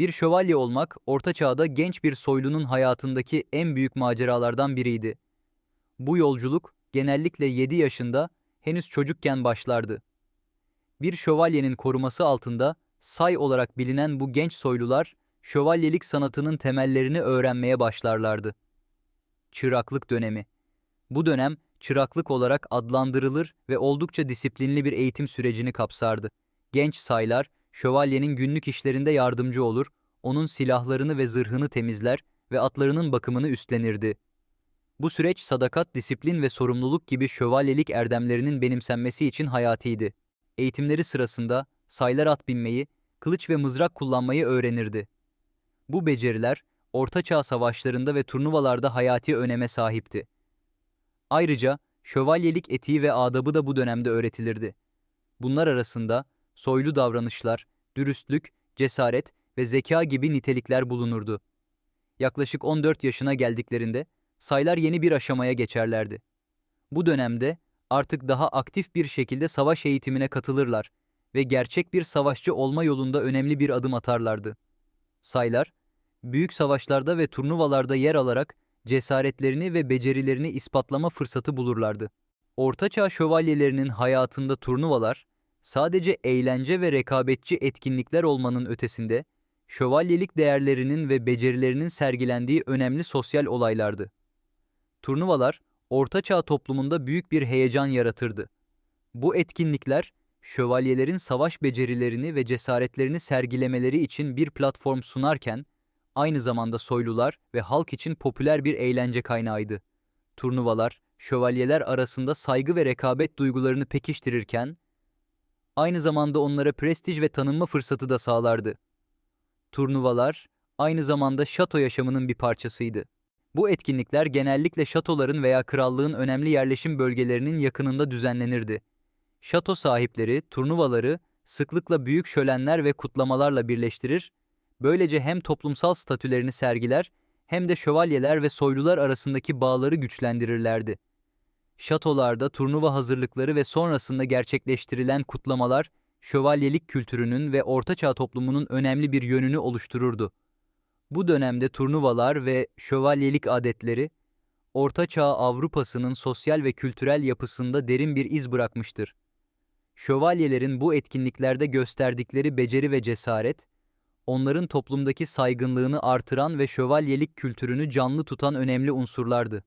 Bir şövalye olmak, Orta Çağ'da genç bir soylunun hayatındaki en büyük maceralardan biriydi. Bu yolculuk, genellikle 7 yaşında, henüz çocukken başlardı. Bir şövalyenin koruması altında, say olarak bilinen bu genç soylular, şövalyelik sanatının temellerini öğrenmeye başlarlardı. Çıraklık dönemi. Bu dönem, çıraklık olarak adlandırılır ve oldukça disiplinli bir eğitim sürecini kapsardı. Genç saylar, şövalyenin günlük işlerinde yardımcı olur, onun silahlarını ve zırhını temizler ve atlarının bakımını üstlenirdi. Bu süreç sadakat, disiplin ve sorumluluk gibi şövalyelik erdemlerinin benimsenmesi için hayatiydi. Eğitimleri sırasında saylar at binmeyi, kılıç ve mızrak kullanmayı öğrenirdi. Bu beceriler, Orta Çağ savaşlarında ve turnuvalarda hayati öneme sahipti. Ayrıca şövalyelik etiği ve adabı da bu dönemde öğretilirdi. Bunlar arasında soylu davranışlar, dürüstlük, cesaret ve zeka gibi nitelikler bulunurdu. Yaklaşık 14 yaşına geldiklerinde saylar yeni bir aşamaya geçerlerdi. Bu dönemde artık daha aktif bir şekilde savaş eğitimine katılırlar ve gerçek bir savaşçı olma yolunda önemli bir adım atarlardı. Saylar, büyük savaşlarda ve turnuvalarda yer alarak cesaretlerini ve becerilerini ispatlama fırsatı bulurlardı. Ortaçağ şövalyelerinin hayatında turnuvalar, sadece eğlence ve rekabetçi etkinlikler olmanın ötesinde, şövalyelik değerlerinin ve becerilerinin sergilendiği önemli sosyal olaylardı. Turnuvalar, Ortaçağ toplumunda büyük bir heyecan yaratırdı. Bu etkinlikler, şövalyelerin savaş becerilerini ve cesaretlerini sergilemeleri için bir platform sunarken, aynı zamanda soylular ve halk için popüler bir eğlence kaynağıydı. Turnuvalar, şövalyeler arasında saygı ve rekabet duygularını pekiştirirken, aynı zamanda onlara prestij ve tanınma fırsatı da sağlardı. Turnuvalar, aynı zamanda şato yaşamının bir parçasıydı. Bu etkinlikler genellikle şatoların veya krallığın önemli yerleşim bölgelerinin yakınında düzenlenirdi. Şato sahipleri turnuvaları sıklıkla büyük şölenler ve kutlamalarla birleştirir, böylece hem toplumsal statülerini sergiler hem de şövalyeler ve soylular arasındaki bağları güçlendirirlerdi. Şatolarda turnuva hazırlıkları ve sonrasında gerçekleştirilen kutlamalar, şövalyelik kültürünün ve ortaçağ toplumunun önemli bir yönünü oluştururdu. Bu dönemde turnuvalar ve şövalyelik adetleri, Orta Çağ Avrupa'sının sosyal ve kültürel yapısında derin bir iz bırakmıştır. Şövalyelerin bu etkinliklerde gösterdikleri beceri ve cesaret, onların toplumdaki saygınlığını artıran ve şövalyelik kültürünü canlı tutan önemli unsurlardı.